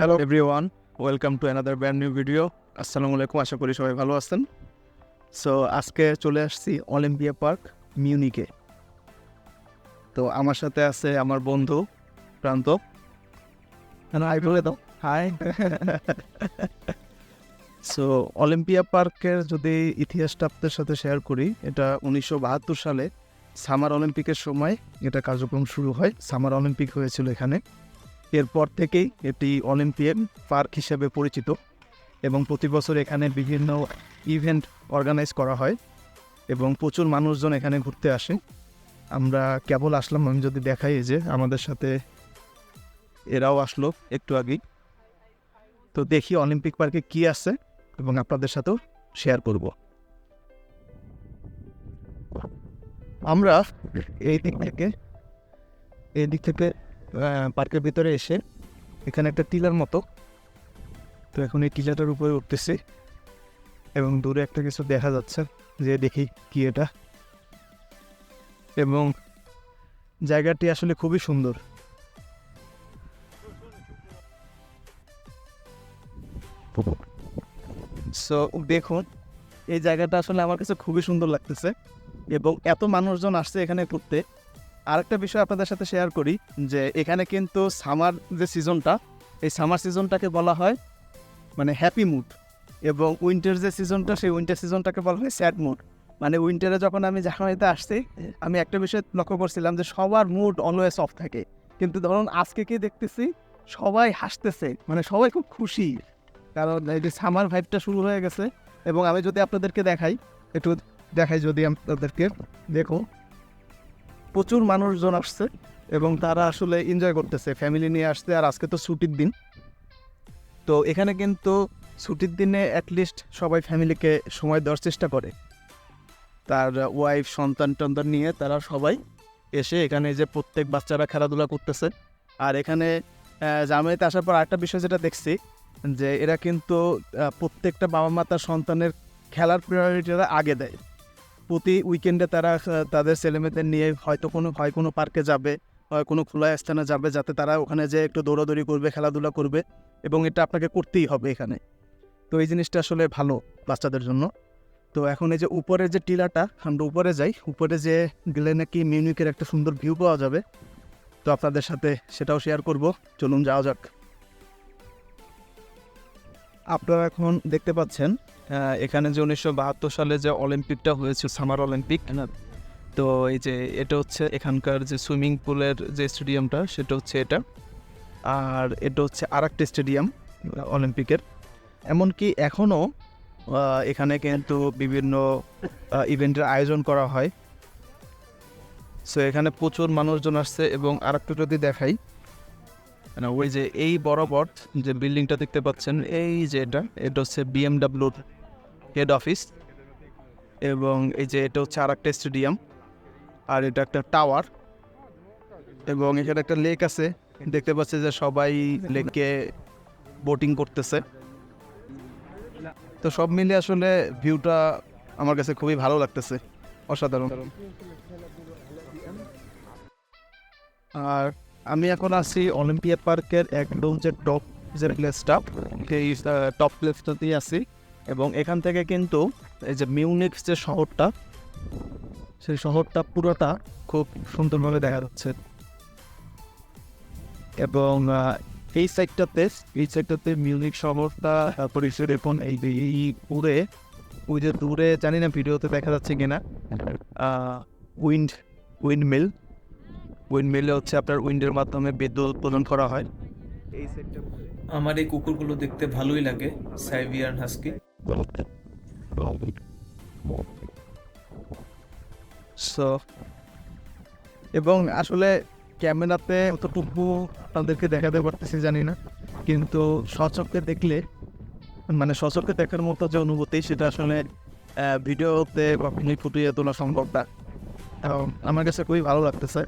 Hello everyone welcome to another brand new video আসসালামু আলাইকুম আশা করি সবাই ভালো আছেন। সো আজকে চলে আসছি অলিম্পিয়া পার্ক মিউনিকে তো আমার সাথে আছে আমার বন্ধু প্রান্ত। হাই বলে দাও। হাই সো অলিম্পিয়া পার্কের যদি ইতিহাসটা আপনাদের সাথে শেয়ার করি এটা উনিশশো বাহাত্তর সালে সামার অলিম্পিকের সময় এটা কার্যক্রম শুরু হয়। সামার অলিম্পিক হয়েছিল এখানে। এরপর থেকেই এটি অলিম্পিয়ান পার্ক হিসেবে পরিচিত এবং প্রতি বছর এখানে বিভিন্ন ইভেন্ট অর্গানাইজ করা হয় এবং প্রচুর মানুষজন এখানে ঘুরতে আসে। আমরা কেবল আসলাম, আমি যদি দেখাই যে আমাদের সাথে এরাও আসলো একটু আগেই। তো দেখি অলিম্পিক পার্কে কি আছে এবং আপনাদের সাথেও শেয়ার করব। আমরা এই দিক থেকে, এই দিক থেকে পার্কের ভিতরে এসে এখানে একটা টিলার মতো। তো এখন এই টিলাটার উপরে উঠতেছি এবং দূরে একটা কিছু দেখা যাচ্ছে যে দেখি কি এটা। এবং জায়গাটি আসলে খুবই সুন্দর। সো দেখুন, এই জায়গাটা আসলে আমার কাছে খুবই সুন্দর লাগতেছে এবং এত মানুষজন আসছে এখানে ঘুরতে। আরেকটা বিষয় আপনাদের সাথে শেয়ার করি, যে এখানে কিন্তু সামার যে সিজনটা এই সামার সিজনটাকে বলা হয় মানে হ্যাপি মুড এবং উইন্টার যে সিজনটা সেই উইন্টার সিজনটাকে বলা হয় স্যাড মুড মানে উইন্টারে যখন আমি জানুয়ারিতে আসছি, আমি একটা বিষয় লক্ষ্য করছিলাম যে সবার মুড অলওয়েজ অফ থাকে। কিন্তু ধরুন আজকে কি দেখতেছি, সবাই হাসতেছে মানে সবাই খুব খুশি। কারণ এই যে সামার ভাইবটা শুরু হয়ে গেছে, এবং আমি যদি আপনাদেরকে দেখাই, একটু দেখাই যদি আপনাদেরকে, দেখো। প্রচুর মানুষজন আসছে এবং তারা আসলে এনজয় করতেছে। ফ্যামিলি নিয়ে আসছে আর আজকে তো ছুটির দিন। তো এখানে কিন্তু ছুটির দিনে অ্যাটলিস্ট সবাই ফ্যামিলিকে সময় দেওয়ার চেষ্টা করে। তার ওয়াইফ সন্তান টন্তান নিয়ে তারা সবাই এসে এখানে যে প্রত্যেক বাচ্চারা খেলাধুলা করতেছে। আর এখানে জামাইতে আসার পর আরেকটা বিষয় যেটা দেখছি, যে এরা কিন্তু প্রত্যেকটা বাবা মা তার সন্তানের খেলার প্রায়োরিটিটা আগে দেয়। প্রতি উইকেন্ডে তারা তাদের ছেলেমেয়েদের নিয়ে হয়তো কোনো, হয় কোনো পার্কে যাবে, হয় কোনো খোলা স্থানে যাবে, যাতে তারা ওখানে যে একটু দৌড়াদৌড়ি করবে, খেলাধুলা করবে এবং এটা আপনাকে করতেই হবে এখানে। তো এই জিনিসটা আসলে ভালো বাচ্চাদের জন্য। তো এখন এই যে উপরে যে টিলাটা, আমরা উপরে যাই, উপরে যে গেলে নাকি মিউনিকের একটা সুন্দর ভিউ পাওয়া যাবে, তো আপনাদের সাথে সেটাও শেয়ার করব। চলুন যাওয়া যাক। আপনারা এখন দেখতে পাচ্ছেন এখানে যে উনিশশো বাহাত্তর সালে যে অলিম্পিকটা হয়েছিল, সামার অলিম্পিক তো এই যে এটা হচ্ছে এখানকার যে সুইমিং পুলের যে স্টেডিয়ামটা, সেটা হচ্ছে এটা। আর এটা হচ্ছে আর একটা স্টেডিয়াম, অলিম্পিকের। এমনকি এখনও এখানে কিন্তু বিভিন্ন ইভেন্টের আয়োজন করা হয়। সো এখানে প্রচুর মানুষজন আসছে এবং আর একটু যদি দেখাই ওই যে, এই বরাবর যে বিল্ডিংটা দেখতে পাচ্ছেন, এই যে এটা এটা হচ্ছে বিএমডাব্লিউর হেড অফিস এবং এই যে এটা হচ্ছে আর একটা স্টেডিয়াম আর এটা একটা টাওয়ার এবং এখানে একটা লেক আছে। দেখতে পাচ্ছি যে সবাই লেকে বোটিং করতেছে। তো সব মিলে আসলে ভিউটা আমার কাছে খুবই ভালো লাগতেছে, অসাধারণ। আর আমি এখন আছি অলিম্পিয়া পার্কের একদম যে টপ যে প্লেসটা সেই টপ প্লেসটাতেই আছি। এবং এখান থেকে কিন্তু এই যে মিউনিক যে শহরটা সেই শহরটা পুরোটা খুব সুন্দরভাবে দেখা যাচ্ছে। এবং এই সাইডটাতে এই সাইডটাতে মিউনিক শহরটা পরিচয় এখন এই এই দূরে ওই যে দূরে জানি না ভিডিওতে দেখা যাচ্ছে কিনা। উইন্ড উইন্ড মিল উইন্ড মিলে হচ্ছে আপনার উইন্ডের মাধ্যমে বিদ্যুৎ উৎপাদন করা হয়। এই সাইডটা আমার এই কুকুরগুলো দেখতে ভালোই লাগে সাইবিয়ান হাস্কি। সো এবং আসলে ক্যামেরাতে অতটুকু আপনাদেরকে দেখাতে পারতেছি জানি না কিন্তু সচক্ষে দেখলে মানে সচক্ষে দেখার মতো যে অনুভূতি সেটা আসলে ভিডিওতে বা ফুটিয়ে তোলা সম্ভব না। এবং আমার কাছে খুবই ভালো লাগতেছে।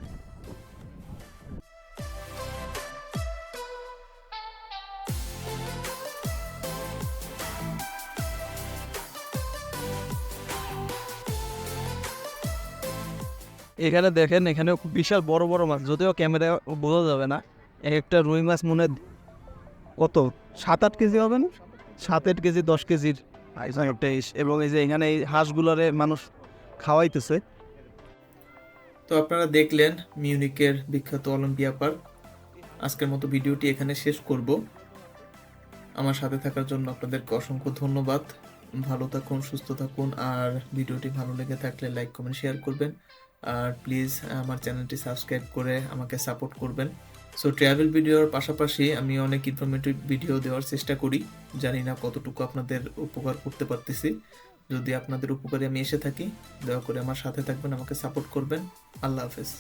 এখানে দেখেন এখানে বিশাল বড় বড় মাছ যদিও ক্যামেরায় বোঝা যাবে না। এক একটা রুই মাছ মনে হয় কত? সাত আট কেজি হবে না? সাত আট কেজি দশ কেজির। এবং এই যে এখানে এই হাঁসগুলোরে মানুষ খাওয়াইতেছে। তো আপনারা দেখলেন মিউনিকের বিখ্যাত অলিম্পিয়া পার্ক। আজকের মতো ভিডিওটি এখানে শেষ করব। আমার সাথে থাকার জন্য আপনাদেরকে অসংখ্য ধন্যবাদ। ভালো থাকুন সুস্থ থাকুন আর ভিডিওটি ভালো লেগে থাকলে লাইক কমেন্ট শেয়ার করবেন। আর প্লিজ আমার চ্যানেলটি সাবস্ক্রাইব করে আমাকে সাপোর্ট করবেন। সো ট্রাভেল ভিডিওর পাশাপাশি আমি অনেক ইনফরমেটিভ ভিডিও দেওয়ার চেষ্টা করি। জানি না কতটুকু আপনাদের উপকার করতে পারতেছি। যদি আপনাদের উপকারে আমি এসে থাকি, দয়া করে আমার সাথে থাকবেন, আমাকে সাপোর্ট করবেন। আল্লাহ হাফেজ।